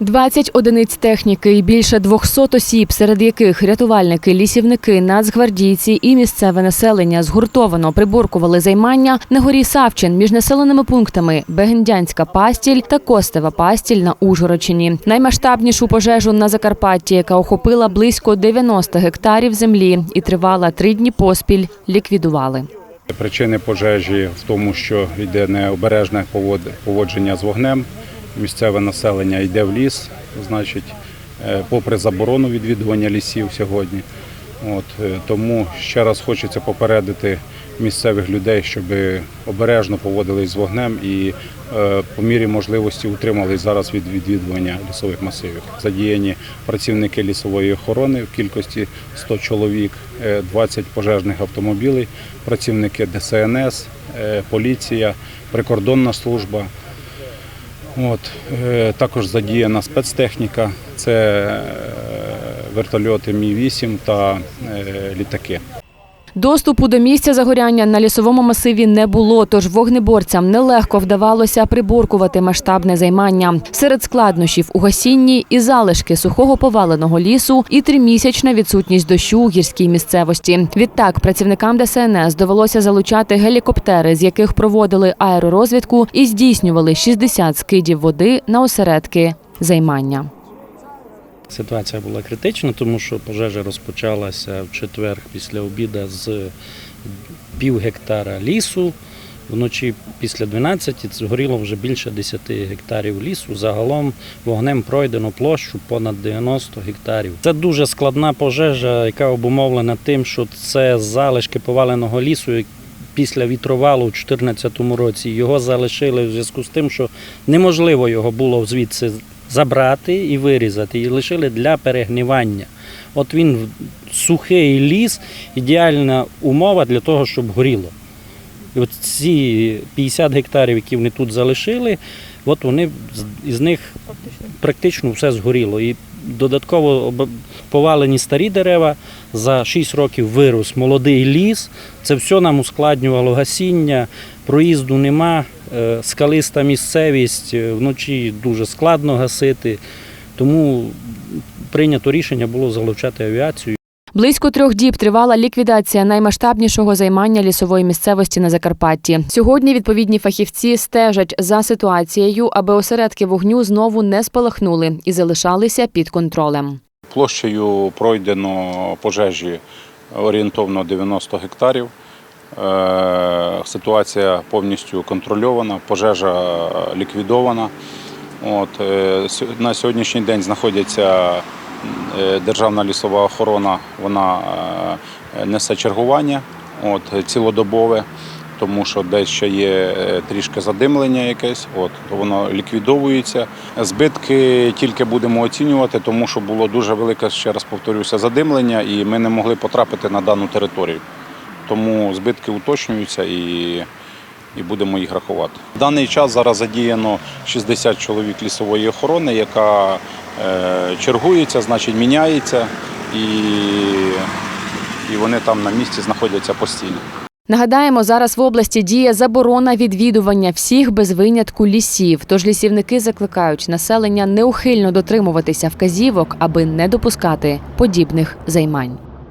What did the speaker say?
20 одиниць техніки і більше 200 осіб, серед яких рятувальники, лісівники, нацгвардійці і місцеве населення згуртовано приборкували займання на горі Савчин між населеними пунктами Бегендянська пастіль та Костева пастіль на Ужгородчині. Наймасштабнішу пожежу на Закарпатті, яка охопила близько 90 гектарів землі і тривала три дні поспіль, ліквідували. Причини пожежі в тому, що йде необережне повод- поводження з вогнем. Місцеве населення йде в ліс, значить, е, попри заборону відвідування лісів сьогодні. От, е, тому ще раз хочеться попередити місцевих людей, щоб обережно поводились з вогнем і е, по мірі можливості утримались зараз від відвідування лісових масивів. Задіяні працівники лісової охорони в кількості 100 чоловік, е, 20 пожежних автомобілів, працівники ДСНС, е, поліція, прикордонна служба. От, е, також задіяна спецтехніка, це е, вертольоти Мі-8 та е, літаки. Доступу до місця загоряння на лісовому масиві не було, тож вогнеборцям нелегко вдавалося приборкувати масштабне займання. Серед складнощів у гасінні і залишки сухого поваленого лісу, і тримісячна відсутність дощу у гірській місцевості. Відтак працівникам ДСНС довелося залучати гелікоптери, з яких проводили аеророзвідку і здійснювали 60 скидів води на осередки займання. Ситуація була критична, тому що пожежа розпочалася в четвер після обіду з пів гектара лісу. Вночі після 12 згоріло вже більше 10 гектарів лісу. Загалом вогнем пройдено площу понад 90 гектарів. Це дуже складна пожежа, яка обумовлена тим, що це залишки поваленого лісу. Після вітровалу у 2014 році його залишили в зв'язку з тим, що неможливо його було звідси забрати і вирізати, і лишили для перегнівання. От він сухий ліс, ідеальна умова для того, щоб горіло. І от ці 50 гектарів, які вони тут залишили, от вони з- них практично все згоріло. І додатково повалені старі дерева, за 6 років вирос молодий ліс. Це все нам ускладнювало гасіння, проїзду нема, е, скалиста місцевість, е, вночі дуже складно гасити. Тому прийнято рішення було залучати авіацію. Близько трьох діб тривала ліквідація наймасштабнішого займання лісової місцевості на Закарпатті. Сьогодні відповідні фахівці стежать за ситуацією, аби осередки вогню знову не спалахнули і залишалися під контролем. Площею пройдено пожежі орієнтовно 90 гектарів. Е, Ситуація повністю контрольована, пожежа ліквідована. От, е, на сьогоднішній день знаходиться е, Державна лісова охорона, вона е, несе чергування от, цілодобове, тому що десь ще є е, трішки задимлення якесь, от, то воно ліквідовується. Збитки тільки будемо оцінювати, тому що було дуже велике, ще раз повторюся, задимлення, і ми не могли потрапити на дану територію. Тому збитки уточнюються і, і будемо їх рахувати. В даний час зараз задіяно 60 чоловік лісової охорони, яка е, чергується, значить міняється, і, і вони там на місці знаходяться постійно. Нагадаємо, зараз в області діє заборона відвідування всіх без винятку лісів. Тож лісівники закликають населення неухильно дотримуватися вказівок, аби не допускати подібних займань.